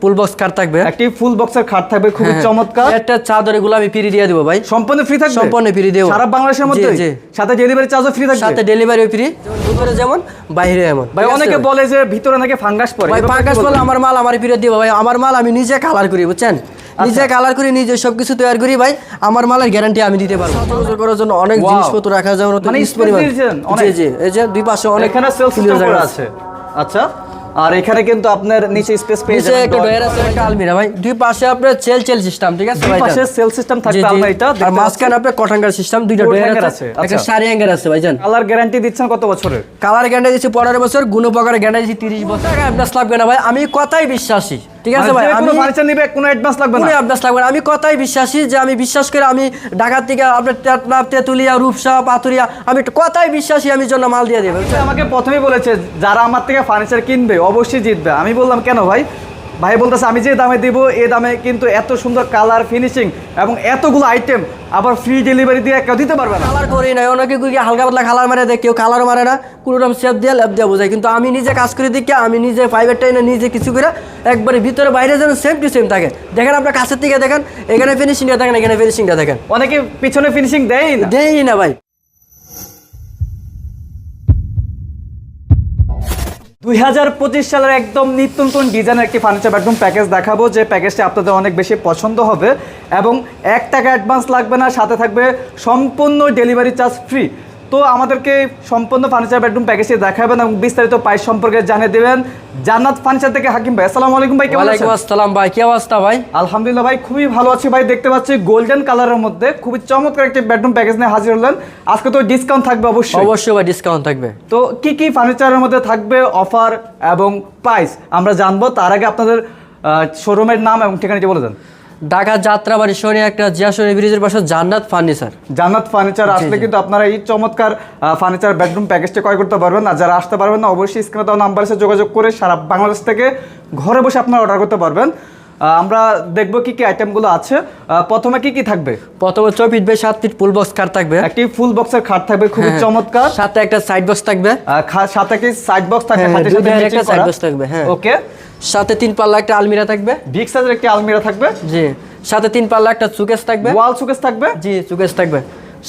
ফুল box কার থাকবে। একটি ফুল বক্সের খাট থাকবে খুবই চমৎকার। একটা চাদর এগুলো আমি ফ্রি দিয়ে দিব ভাই। সম্পূর্ণ ফ্রি থাকবে? সম্পূর্ণ free দেবো। সারা বাংলাদেশের মধ্যে সাথে ডেলিভারি চার্জও ফ্রি থাকবে? সাথে ডেলিভারি ফ্রি ভিতরে যেমন বাইরে এমন। ভাই অনেকে বলে যে ভিতরে নাকি ফাঙ্গাস পড়ে। ভাই এ ব্যাপারে পাঙ্কাশ কি বলে? বলবেন? আমার মাল আমার ফিরে দিব ভাই। আমার মাল আমি নিজে কালার করি বুঝছেন? আচ্ছা। নিজে কালার করি নিজে সবকিছু তৈরি করি ভাই। আমার মালের গ্যারান্টি আমি দিতে পারব। সচরাচর করার জন্য অনেক. জিনিসপত্র রাখা যাবে মানে ইস দিয়েছেন জি জি এই যে দুই পাশে অনেক এখানে জায়গা আছে। আচ্ছা। আর এখানে কিন্তু আপনার নিচে স্পেস পেয়ে যাবেন একটা ডয়ার আছে একটা আলমিরা ভাই। দুই পাশে আপনার সেল সেল সিস্টেম ঠিক আছে ভাই পাশে সেল সিস্টেম থাকবে আলমারিটা আর মাঝখানে আপনার কটাঙ্গার সিস্টেম দুইটা ডয়ার আছে। একটা আচ্ছা। সারি হ্যাঙ্গার আছে ভাইজান। কালার গ্যারান্টি দিচ্ছেন কত বছরের? কালার গ্যারান্টি দিচ্ছি পনেরো বছর গুণপকার গ্যারান্টি দিচ্ছি তিরিশ বছর। আপনার স্ল্যাব কেনা ভাই আমি কথাই বিশ্বাসী। ঠিক আছে ভাই আমি ফার্নিচার নিবে কোনো অ্যাডভান্স লাগবে না। কোনো অ্যাডভান্স লাগবে না। আমি কথাই বিশ্বাসী যে আমি বিশ্বাস করে আমি ঢাকা থেকে আপনার তেঁতুলিয়া রূপসা পাতুরিয়া আমি কথাই বিশ্বাসী আমি জন্য মাল দিয়ে দেবে। আমাকে প্রথমেই বলেছে যারা আমার থেকে ফার্নিচার কিনবে অবশ্যই জিতবে। আমি বললাম কেন ভাই? ভাই বলতেছে আমি যে দামে দিব এই দামে কিন্তু এত সুন্দর কালার ফিনিশিং এবং এতগুলো আইটেম আবার ফ্রি ডেলিভারি দিয়ে কেউ দিতে পারবে না। কালার করি না অনেকে হালকা পাতলা কালার মারে দেয় কেউ কালার মারে না কোনো রকম শেপ দিয়ে ল্যাপ দিয়ে বোঝায়। কিন্তু আমি নিজে কাজ করে দিকে আমি নিজে ফাইবার টাইনে নিজে কিছু করে একবারে ভিতরে বাইরে যেন সেম টু সেম থাকে। দেখেন আপনার কাছের থেকে দেখেন এখানে ফিনিশিংটা দেখেন এখানে ফিনিশিংটা দেখেন। অনেকে পিছনে ফিনিশিং দেয় না। দেই না ভাই। দুই হাজার পঁচিশ সালের একদম নিত্য নতুন ডিজাইনের একটি ফার্নিচার বেডরুম প্যাকেজ দেখাবো, যে প্যাকেজটি আপনাদের অনেক বেশি পছন্দ হবে এবং এক টাকা অ্যাডভান্স লাগবে না, সাথে থাকবে সম্পূর্ণ ডেলিভারি চার্জ ফ্রি তো আমাদেরকে সম্পূর্ণ ফার্নিচার বেডরুম প্যাকেজটি দেখাবেন এবং বিস্তারিত প্রাইস সম্পর্কে জানিয়ে দেবেন। জান্নাত ফার্নিচার থেকে হাকিম ভাই আসসালামু আলাইকুম ভাই কেমন ওয়ালাইকুম আছেন? আসসালাম ভাই কি অবস্থা ভাই? আলহামদুলিল্লাহ ভাই খুবই ভালো আছি ভাই দেখতে পাচ্ছি গোল্ডেন কালারের মধ্যে খুবই চমৎকার একটি বেডরুম প্যাকেজ নিয়ে হাজির হলেন। আজকে তো ডিসকাউন্ট থাকবে অবশ্যই। অবশ্যই ভাই ডিসকাউন্ট থাকবে। তো কি কি ফার্নিচারের মধ্যে থাকবে অফার এবং প্রাইস আমরা জানব তার আগে আপনাদের শোরুমের নাম এবং ঠিকানাটি বলে দেন। ঢাকা যাত্রাবাড়ি শনি একটা জিয়াশনি ব্রিজের পাশে জান্নাত ফার্নিচার। জান্নাত ফার্নিচার আসলে কিন্তু আপনারা এই চমৎকার ফার্নিচার বেডরুম প্যাকেজটি ক্রয় করতে পারবেন। আর যারা আসতে পারবেন না অবশ্যই স্ক্রিনে দেওয়া নাম্বার এসে যোগাযোগ করে সারা বাংলাদেশ থেকে ঘরে বসে আপনারা অর্ডার করতে পারবেন। আমরা দেখব কি কি আইটেমগুলো আছে। প্রথমে কি কি থাকবে? প্রথমে ছয় ফিট বাই সাত ফিট ফুল বক্স কার থাকবে। একটি ফুল বক্সের খাট থাকবে খুবই হ্যাঁ। চমৎকার। সাথে একটা সাইড বক্স থাকবে। সাথে কি সাইড বক্স থাকবে? হ্যাঁ, সাথে একটা side box থাকবে, হ্যাঁ। ওকে। সাথে তিন পাল্লা একটা আলমিরা থাকবে। বিগ সাইজের একটি আলমিরা থাকবে। জি। সাথে তিন পাল্লা একটা সুকেস থাকবে। ওয়াল সুকেস থাকবে। জি সুকেস থাকবে।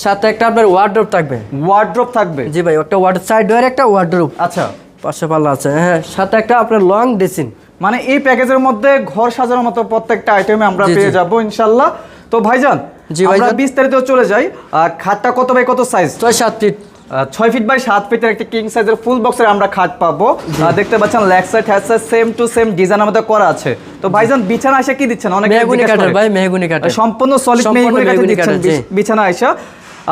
সাথে একটা আপনার ওয়ার্ড্রোপ থাকবে। ওয়ার্ড্রপ থাকবে। জি ভাই একটা ওয়ার্ড সাইড ডোর একটা ওয়ার্ড্রোপ আচ্ছা। পাঁচশো পাল্লা আছে হ্যাঁ। সাথে একটা আপনার লং ড্রেসিং মানে এই প্যাকেজের মধ্যে ঘর সাজানোর মতো প্রত্যেকটা আইটেমে আমরা। পেয়ে যাব ইনশাল্লাহ। তো ভাইজান জি, আমরা বিস্তারিত চলে যাই। খাটটা কত বাই কত সাইজ ছয় সাত ফিট ছয় ফিট বাই সাত ফিটের একটি কিং সাইজের ফুল বক্সের আমরা খাট পাবো। দেখতে পাচ্ছেন leg side head side same to same design আমাদের করা আছে। তো ভাইজান বিছানা এসে কি দিচ্ছেন? অনেক মেহগুনি কাঠের ভাই মেহগুনি কাঠের। সম্পূর্ণ সলিড মেহগুনি কাঠে মেহগনি দিচ্ছেন কাঠের। বিছ- বিছানা আইসা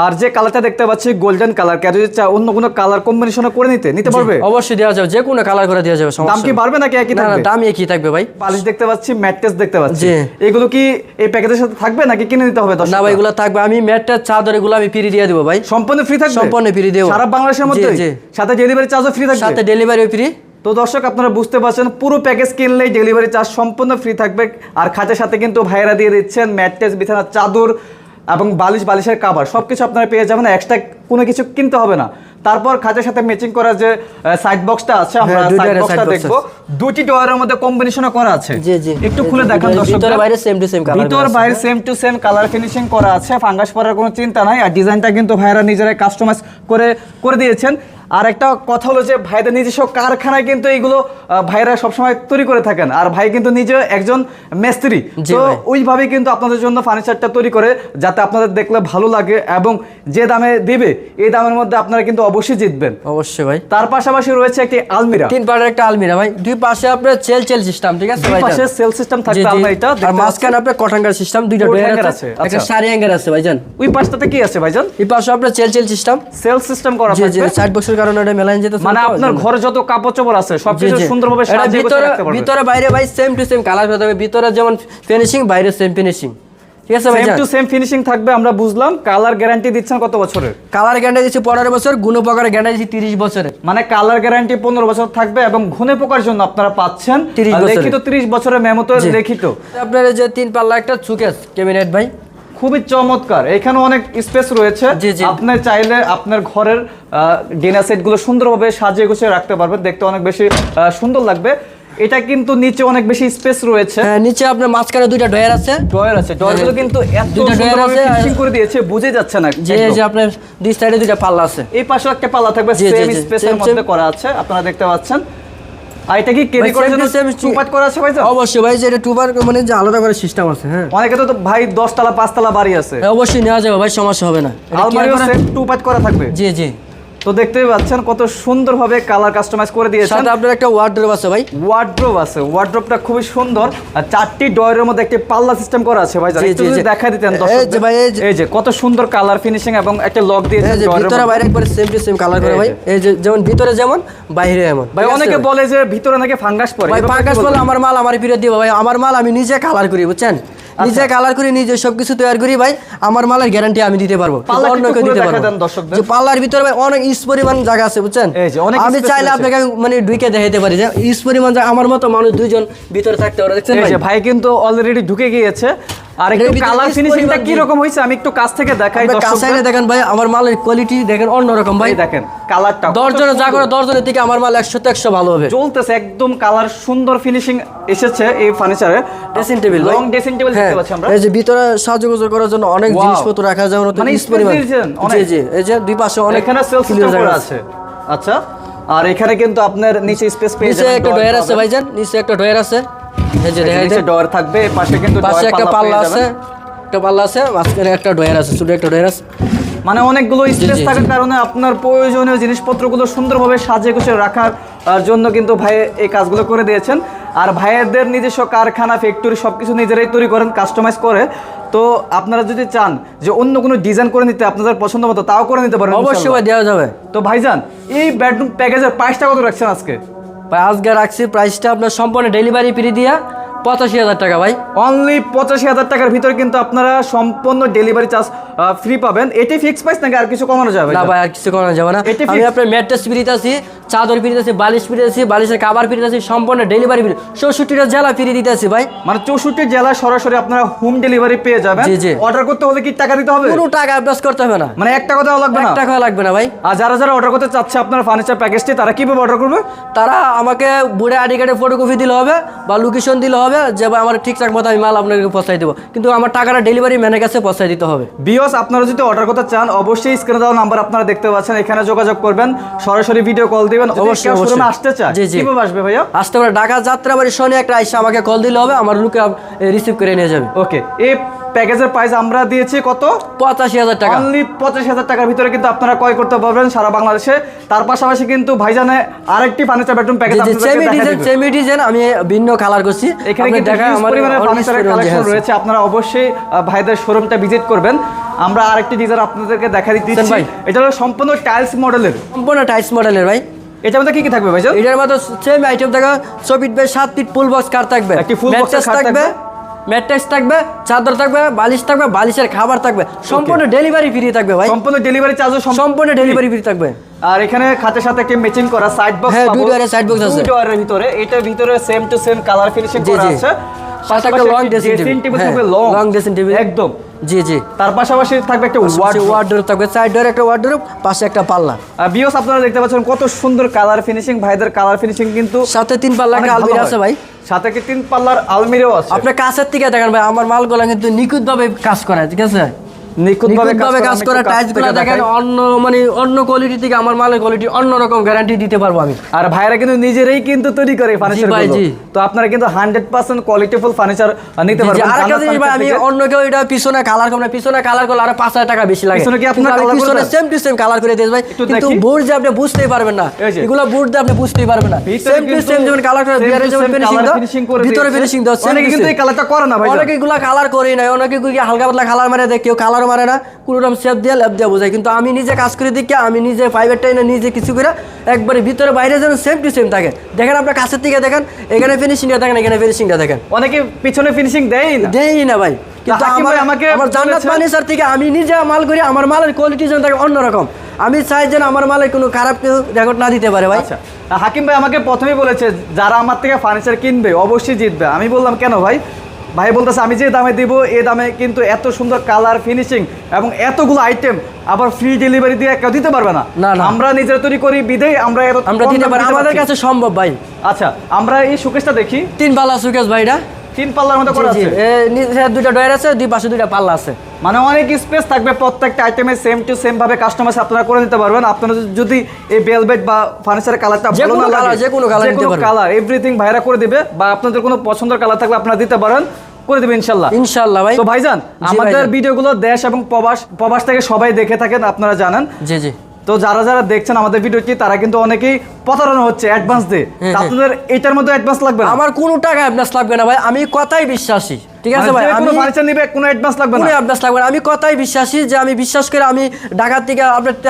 আর যে কালারটা দেখতে পাচ্ছি গোল্ডেন কালার কেউ যদি অন্য কোনো কালার কম্বিনেশনে করে নিতে নিতে পারবে? অবশ্যই দেওয়া যাবে যে কোনো কালার করে দেওয়া যাবে দাম কি। বাড়বে নাকি একই থাকবে? দাম একই থাকবে ভাই। বালিশ দেখতে পাচ্ছি ম্যাট্রেস দেখতে পাচ্ছি। এগুলো কি এই প্যাকেজের সাথে থাকবে নাকি কিনে নিতে হবে না ভাই এগুলো থাকবে। আমি ম্যাটটা চাদর এগুলো আমি ফ্রি দিয়ে দেবো ভাই। সম্পূর্ণ ফ্রি থাকবে? সম্পূর্ণ free দেবো। সারা বাংলাদেশের মধ্যে? সাথে ডেলিভারি চার্জও ফ্রি থাকবে? সাথে ডেলিভারি ফ্রি তো দর্শক আপনারা বুঝতে পারছেন পুরো প্যাকেজ কিনলেই ডেলিভারি চার্জ সম্পূর্ণ ফ্রি থাকবে। আর খাটের সাথে কিন্তু ভাইরা দিয়ে দিচ্ছেন ম্যাট্রেস বিছানার চাদর। এবং বালিশ বালিশের কাভার সবকিছু আপনারা পেয়ে যাবেন। এক্সট্রা কোনো কিছু কিনতে হবে না। তারপর খাটের সাথে ম্যাচিং করা যে সাইড বক্সটা আছে আমরা সাইড বক্সটা দেখব। দুটি ডোয়ারের মধ্যে কম্বিনেশনও করা আছে। জি জি। একটু খুলে দেখান দর্শক ভিতর বাইরে সেম টু সেম কালার ভিতর বাইরে same to same colour finishing করা আছে। ফাঙ্গাস পরার কোনো চিন্তা নাই। আর ডিজাইনটা কিন্তু ভাইরা নিজেরাই কাস্টমাইজ করে করে দিয়েছেন। আর একটা কথা হলো যে ভাইদের নিজস্ব কারখানায় কিন্তু এইগুলো ভাইরা সবসময় তৈরি করে থাকেন। আর ভাই কিন্তু নিজে একজন মেস্ত্রি। তো ওইভাবে কিন্তু আপনাদের জন্য ফার্নিচারটা তৈরি করে যাতে আপনাদের দেখলে ভালো লাগে এবং যে দামে দিবে এই দামের মধ্যে আপনারা কিন্তু অবশ্যই জিতবেন। অবশ্যই ভাই। তার পাশাপাশি রয়েছে একটি আলমিরা। তিন পাটের একটা আলমিরা ভাই। দুই পাশে আপনার চেল চেল সিস্টেম ঠিক আছে ভাই পাশে সেল সিস্টেম থাকবে। আলমারিটা আর। মাঝখানে আপনার কটাঙ্গার সিস্টেম দুইটা ডয়ার আছে। আছে, একটা আচ্ছা। সারি হ্যাঙ্গার আছে ভাইজান। ওই পাশটাতে কি আছে ভাইজান? এই পাশে আপনার চেল চেল সিস্টেম সেল সিস্টেম করা থাকবে। সাইড বক্সের কারণে এটা মেলাইন যেতে মানে আপনার ঘরে যত কাপড় চোপড় আছে সবকিছু সুন্দরভাবে সাজিয়ে গুছিয়ে ভিতরে বাইরে ভাই সেম টু সেম কালার হবে ভিতরে যেমন ফিনিশিং বাইরে সেম ফিনিশিং ঠিক আছে সেম টু সেম ফিনিশিং থাকবে আমরা বুঝলাম। কালার গ্যারান্টি দিচ্ছেন কত বছরের? কালার গ্যান্ডে দিচ্ছি পনেরো বছর গুণপকারের গ্যান্ডে দিচ্ছি তিরিশ বছরের। মানে কালার গ্যারান্টি পনেরো বছর থাকবে এবং ঘুনে পোকার জন্য আপনারা পাচ্ছেন। 30 আর বছরের। লিখিত তিরিশ বছরের মেমোতে। লিখিত। আপনার যে তিন পাল্লা একটা সুকেস ক্যাবিনেট ভাই। খুবই চমৎকার। এখানে অনেক স্পেস রয়েছে। আপনি চাইলে আপনার ঘরের ডিনার সেটগুলো সুন্দরভাবে সাজিয়ে গুছিয়ে রাখতে পারবেন। দেখতে অনেক বেশি সুন্দর লাগবে। এটা কিন্তু নিচে অনেক বেশি স্পেস রয়েছে। হ্যাঁ নিচে আপনার মাঝখানে দুইটা ডয়ার আছে। ড্রয়ার আছে। ড্রয়ারগুলো কিন্তু এত drawer আছে, ফিনিশিং করে দিয়েছে বুঝে যাচ্ছে না যে। যে আপনার দুই সাইডে দুইটা পাল্লা আছে। এই পাশে একটা পাল্লা থাকবে সেম স্পেসের মধ্যে করা আছে। আপনারা দেখতে পাচ্ছেন। আর এটা কি ক্যারি করার জন্য করা আছে ভাই অবশ্যই ভাই যে এটা মানে যে আলাদা করে সিস্টেম আছে হ্যাঁ। অনেকে তো ভাই বাড়ি আছে। হ্যাঁ, অবশ্যই নেওয়া যাবে ভাই সমস্যা হবে না। আলমারিও টুপাট করা থাকবে। জি জি। তো দেখতেই পাচ্ছেন কত সুন্দরভাবে কালার কাস্টমাইজ করে দিয়েছেন। সাথে আপনার একটা ওয়ার্ড্রোব আছে ভাই। ওয়ার্ড্রোব আছে। ওয়ার্ড্রোবটা খুবই সুন্দর। আর চারটি ডয়ের মধ্যে একটি পাল্লা সিস্টেম করা আছে ভাই একটু যদি দেখা দিতেন দর্শকদের। যে ভাই, এই যে- কত সুন্দর কালার ফিনিশিং এবং একটা লক দিয়েছে এই যে ভিতরে বাইরে একবারে সেম টু সেম কালার করে ভাই। এই যে যেমন ভিতরে যেমন বাইরে এমন। ভাই অনেকে বলে যে ভিতরে নাকি ফাঙ্গাস পড়ে। ভাই পাঙ্কাশ বলে আমার মাল আমার ফিরে দিব ভাই। আমার মাল আমি নিজে কালার করি বুঝছেন? নিজে কালার করি নিজে সবকিছু তৈরি করি ভাই আমার মালের গ্যারান্টি আমি দিতে পারব। অন্য কেউ দিতে পারব। যে পাল্লার ভিতরে ভাই অনেক ইস পরিমাণ জায়গা আছে বুঝছেন? আমি চাইলে আপনাকে মানে ঢুকে দেখাইতে পারি যে ইস পরিমাণ আমার মতো মানুষ দুইজন ভিতরে থাকতে পারে দেখছেন ভাই? ভাই কিন্তু অলরেডি ঢুকে গিয়েছে। আর একটু কালার ফিনিশিংটা কি? রকম হয়েছে? আমি একটু কাছ থেকে দেখাই দর্শকদের। দেখেন ভাই আমার মালের কোয়ালিটি দেখেন অন্যরকম ভাই। দেখেন কালারটা যা করে থেকে আমার মাল একশো তো একশো ভালো হবে। চলতেছে একদম কালার সুন্দর ফিনিশিং এসেছে এই ফার্নিচারে dressing table long dressing table দেখতে পাচ্ছি আমরা। এই যে ভিতরে সাহায্য করার জন্য অনেক জিনিসপত্র রাখা যায় মানে পরিমাণ। জি জি এই যে দুই পাশে অনেক এখানে সেলফ করা আছে। আচ্ছা আর এখানে কিন্তু আপনার নিচে স্পেস পেয়ে নিচে একটা ডয়ার আছে। ভাইজান নিচে একটা ডয়ার আছে। এই যে দেখাই নিচে ডয়ার থাকবে পাশে কিন্তু পাশে একটা পাল্লা পাল্লা আছে একটা পাল্লা আছে মাঝখানে একটা ডয়ার আছে ছোট একটা ডয়ার আছে। মানে অনেকগুলো স্পেস থাকার কারণে আপনার প্রয়োজনীয় জিনিসপত্রগুলো সুন্দরভাবে সাজিয়ে গুছিয়ে রাখার জন্য কিন্তু ভাই এই কাজগুলো করে দিয়েছেন। আর ভাইয়েরদের নিজস্ব কারখানা ফ্যাক্টরি সবকিছু নিজেরাই তৈরি করেন কাস্টমাইজ করে। তো আপনারা যদি চান যে অন্য কোনো ডিজাইন করে নিতে আপনাদের পছন্দ মতো তাও করে নিতে পারেন অবশ্যই দেওয়া যাবে। তো ভাইজান এই বেডরুম প্যাকেজের প্রাইসটা কত রাখছেন আজকে? ভাই আজকে রাখছি প্রাইসটা আপনার সম্পূর্ণ ডেলিভারি ফ্রি দিয়া পঁচাশি হাজার টাকা ভাই। অনলি পঁচাশি হাজার টাকার ভিতরে কিন্তু আপনারা সম্পূর্ণ ডেলিভারি চার্জ ফ্রি পাবেন। এটি ফিক্স প্রাইস নাকি আর কিছু কমানো যাবে? না ভাই আর কিছু কমানো যাবে না। এটা আমি আপনার ম্যাট্রেস ফ্রিতে আছি। চাদর ফ্রিতে আছি বালিশ ফ্রিতে আছি বালিশের কাবার ফ্রিতে আছি সম্পূর্ণ ডেলিভারি ফ্রি চৌষট্টিটা জেলা ফ্রি দিতে আছি ভাই। মানে চৌষট্টি জেলা সরাসরি আপনারা হোম ডেলিভারি পেয়ে যাবেন। জি, জি। অর্ডার করতে হলে কি টাকা দিতে হবে? কোনো টাকা অ্যাডভান্স করতে হবে না। মানে একটা কথা লাগবে না? এক টাকা লাগবে না ভাই। আর যারা যারা অর্ডার করতে চাচ্ছে আপনার ফার্নিচার প্যাকেজটি তারা কীভাবে অর্ডার করবে? তারা আমাকে বুড়ে আইডি কার্ডের ফটোকপি দিলে হবে বা লোকেশন দিলে হবে যে ভাই আমার ঠিকঠাক মতো আমি মাল আপনাকে পৌঁছাই দেবো। কিন্তু আমার টাকাটা ডেলিভারি ম্যানের কাছে পৌঁছাই দিতে হবে। বিয়স আপনারা যদি অর্ডার করতে চান অবশ্যই স্ক্রিনে দেওয়া নাম্বার আপনারা দেখতে পাচ্ছেন। এখানে যোগাযোগ করবেন। সরাসরি ভিডিও কল দিবেন অবশ্যই। আসতে চায় জি, জি। কীভাবে আসবে ভাইয়া? আসতে পারে ঢাকা যাত্রাবাড়ি শনি একটা আইসা আমাকে কল দিলে হবে আমার লোকে রিসিভ করে নিয়ে যাবে। ওকে এই প্যাকেজের প্রাইস আমরা দিয়েছি কত? পঁচাশি হাজার টাকা। অনলি পঁচাশ হাজার টাকার ভিতরে কিন্তু আপনারা ক্রয় করতে পারবেন সারা বাংলাদেশে। তার পাশাপাশি কিন্তু ভাইজানে আরেকটি furniture bedroom package semi design semi design আমি ভিন্ন কালার করছি। এখানে কিন্তু ফার্নিচারের কালেকশন রয়েছে। আপনারা অবশ্যই ভাইদের শোরুমটা ভিজিট করবেন। আমরা আরেকটি ডিজাইন আপনাদেরকে দেখা দিচ্ছি। এটা হলো সম্পূর্ণ টাইলস মডেলের সম্পূর্ণ টাইলস মডেলের ভাই। এটার মধ্যে কি কি থাকবে ভাইজান এটার মধ্যে সেম আইটেম থাকবে ফিট বাই সাত ফিট ফুল বক্স কার থাকবে। একটি box এর থাকবে। ম্যাট্রেস থাকবে চাদর থাকবে বালিশ থাকবে বালিশের খাবার থাকবে। সম্পূর্ণ ডেলিভারি ফ্রি থাকবে ভাই। সম্পূর্ণ ডেলিভারি চার্জও সম্পূর্ণ ডেলিভারি ফ্রি থাকবে। আর এখানে খাটের সাথে একটি ম্যাচিং করা সাইড বক্স হ্যাঁ, দুই ডোয়ারের side box আছে। দুই ডোয়ারের ভিতরে এটার ভিতরে same to same colour finishing করা আছে। সাথে একটা long dressing dressing table table থাকবে লং লং ড্রেসিং টেবিল একদম। জি জি। তার পাশাপাশি থাকবে একটা ওয়ার্ডরোব থাকবে। সাইড ডোর একটা ওয়ার্ডরোব পাশে একটা পাল্লা। বিওস আপনারা দেখতে পাচ্ছেন কত সুন্দর কালার ফিনিশিং ভাইদের কালার ফিনিশিং কিন্তু সাথে তিন পাল্লা একটা আলমিরা আছে ভাই। সাথে কি তিন পাল্লার আলমিরাও আছে? আপনি কাছের থেকে দেখেন ভাই আমার মালগুলো কিন্তু নিখুঁতভাবে কাজ করা ঠিক আছে? নিখুঁতভাবে কাজ করা টাইলসগুলো দেখেন অন্য মানে অন্য কোয়ালিটি থেকে আমার মালের কোয়ালিটি অন্য রকম গ্যারান্টি দিতে পারব আমি। আর ভাইরা কিন্তু নিজেরাই কিন্তু তৈরি করে ফার্নিচার তো আপনারা কিন্তু হান্ড্রেড পার্সেন্ট কোয়ালিটিফুল ফার্নিচার নিতে পারবেন। আরেকটা জান্নাত জিনিস ভাই, আমি অন্য কেউ এটা পিছনে কালার করব না। পিছনে কালার করলে আরও পাঁচ হাজার টাকা বেশি লাগে। পিছনে কি আপনার পিছনে সেম টু সেম কালার করে দিয়েছি ভাই। কিন্তু বোর্ড যে আপনি বুঝতেই পারবেন না। এগুলো বোর্ড দিয়ে আপনি বুঝতেই পারবেন না। ভিতরে সেম টু সেম যেমন কালার করে যেমন ফিনিশিং করে ভিতরে ফিনিশিং দাও অনেকে কিন্তু এই কালারটা করে না ভাই অনেকে এগুলা কালার করি না অনেকে হালকা পাতলা কালার মারে দেয় কেউ কালার মারে না কোনো রকম শেপ দিয়ে ল্যাপ দিয়ে বোঝায়। কিন্তু আমি নিজে কাজ করে দিকে আমি নিজে ফাইবার টাইনে নিজে কিছু করে একবারে ভিতরে বাইরে যেন সেম টু সেম থাকে। দেখেন আপনার কাছের থেকে দেখেন এখানে ফিনিশিংটা দেখেন এখানে ফিনিশিংটা দেখেন। অনেকে পিছনে ফিনিশিং দেয় না। দেই না ভাই। কিন্তু আমার আমাকে আমার জান্নাত বলেছে- ফার্নিচার থেকে আমি নিজে মাল করি আমার মালের কোয়ালিটি যেন থাকে অন্যরকম। আমি চাই যেন আমার মালের কোনো খারাপ কেউ রেকর্ড না দিতে পারে ভাই। আচ্ছা। হাকিম ভাই আমাকে প্রথমেই বলেছে যারা আমার থেকে ফার্নিচার কিনবে অবশ্যই জিতবে। আমি বললাম কেন ভাই? ভাই বলতেছে আমি যে দামে দিব এই দামে কিন্তু এত সুন্দর কালার ফিনিশিং এবং এতগুলো আইটেম আবার ফ্রি ডেলিভারি দিয়ে কেউ দিতে পারবে না। আমরা নিজেরা তৈরি করি বিদেই আমরা এত আমরা দিতে পারি আমাদের কাছে সম্ভব ভাই। আচ্ছা আমরা এই শোকেসটা দেখি। তিন পাল্লা সুকেশ ভাইটা তিন পাল্লার মতো করে। আছে। নিচে দুইটা ডয়ার আছে দুই পাশে দুইটা পাল্লা আছে। মানে অনেক স্পেস থাকবে প্রত্যেকটা আইটেমে সেম টু সেম ভাবে কাস্টমাইজ আপনারা করে নিতে পারবেন। আপনারা যদি এই বেলভেট বা ফার্নিচারের কালারটা যে ভালো কোনো না লাগে যে কোনো colour নিতে পারবেন। কালার এভরিথিং ভাইরা করে দিবে বা আপনাদের কোনো পছন্দের কালার থাকলে আপনারা দিতে পারেন। করে দেবে ইনশাল্লাহ। ইনশাল্লাহ ভাই। তো ভাইজান আমাদের। ভিডিওগুলো দেশ এবং প্রবাস প্রবাস থেকে সবাই দেখে থাকেন আপনারা জানেন। জি জি। তো যারা যারা দেখছেন আমাদের ভিডিওটি তারা কিন্তু অনেকেই প্রতারণা হচ্ছে অ্যাডভান্স দিয়ে। হ্যাঁ, হ্যাঁ। আপনাদের এটার মধ্যে অ্যাডভান্স লাগবে আমার কোনো টাকা অ্যাডভান্স লাগবে না ভাই আমি কথাই বিশ্বাসী। ঠিক আছে ভাই আমি ফার্নিচার নিবে কোনো অ্যাডভান্স লাগবে কোনো অ্যাডভান্স লাগবে না। আমি কথাই বিশ্বাসী যে আমি বিশ্বাস করে আমি ঢাকার থেকে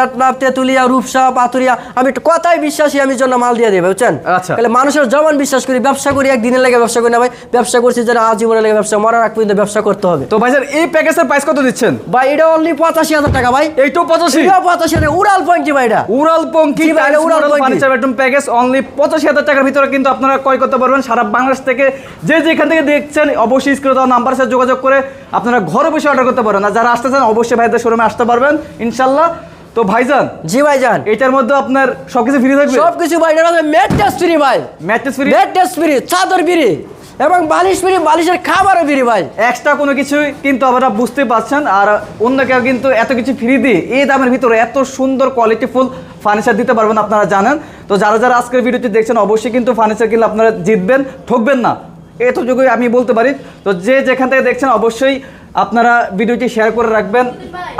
আপনার তেঁতুলিয়া রূপসা পাতুরিয়া আমি কথাই বিশ্বাসী আমি জন্য মাল দিয়ে দেবে বুঝছেন? আচ্ছা। তাহলে মানুষের বিশ্বাস করি ব্যবসা করি একদিনের লেগে ব্যবসা করি না ভাই ব্যবসা করছি যারা আজীবনের লেগে ব্যবসা মরার আগ পর্যন্ত ব্যবসা করতে হবে। তো ভাইজান এই প্যাকেজের প্রাইস কত দিচ্ছেন? ভাই এটা অনলি পঁচাশি হাজার টাকা ভাই। এইটাও পঁচাশি? পঁচাশি হাজার উড়াল পয়েন্ট ভাই এটা। উড়াল পঙ্কি ভাই, উড়াল ফার্নিচার বেডরুম প্যাকেজ অনলি পঁচাশি হাজার টাকার ভিতরে কিন্তু আপনারা ক্রয় করতে পারবেন। সারা বাংলাদেশ থেকে যে যেখান থেকে দেখছেন অবশ্যই দেওয়া নাম্বার সাথে যোগাযোগ করে আপনারা ঘরে বসে অর্ডার করতে পারেন। আর যারা আসতেছেন অবশ্যই ভাইদের শোরুমে আসতে পারবেন ইনশাল্লাহ। তো ভাইজান জি ভাইজান। এটার মধ্যে আপনার সবকিছু ফ্রি থাকবে? সব কিছু ভাই এটা টেস্ট ফ্রি ভাই। ম্যাট্রেস ফ্রি টেস্ট ফ্রি চাদর ফ্রি এবং বালিশ ফ্রি বালিশের খাবারও ফ্রি ভাই। এক্সট্রা কোনো কিছুই কিন্তু আপনারা বুঝতে পারছেন আর অন্য কেউ কিন্তু এত কিছু ফ্রি দিয়ে এই দামের ভিতরে এত সুন্দর কোয়ালিটিফুল ফার্নিচার দিতে পারবেন আপনারা জানেন। তো যারা যারা আজকের ভিডিওটি দেখছেন অবশ্যই কিন্তু ফার্নিচার কিনলে আপনারা জিতবেন ঠকবেন না। এতটুকুই আমি বলতে পারি। তো যে যেখান থেকে দেখছেন অবশ্যই আপনারা ভিডিওটি শেয়ার করে রাখবেন।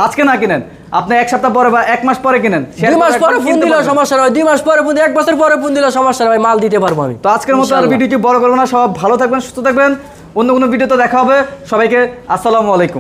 আজকে না কিনেন আপনি এক সপ্তাহ পরে বা এক মাস পরে কিনেন দুই মাস পরে ফোন দিলেও সমস্যা নয় দুই মাস পরে ফোন এক বছর পরে ফোন দিলেও সমস্যা নয় মাল দিতে পারব আমি। তো আজকের মতো আর। ভিডিওটি বড় করব না সব ভালো থাকবেন সুস্থ থাকবেন অন্য কোনো ভিডিওতে দেখা হবে। সবাইকে আসসালামু আলাইকুম।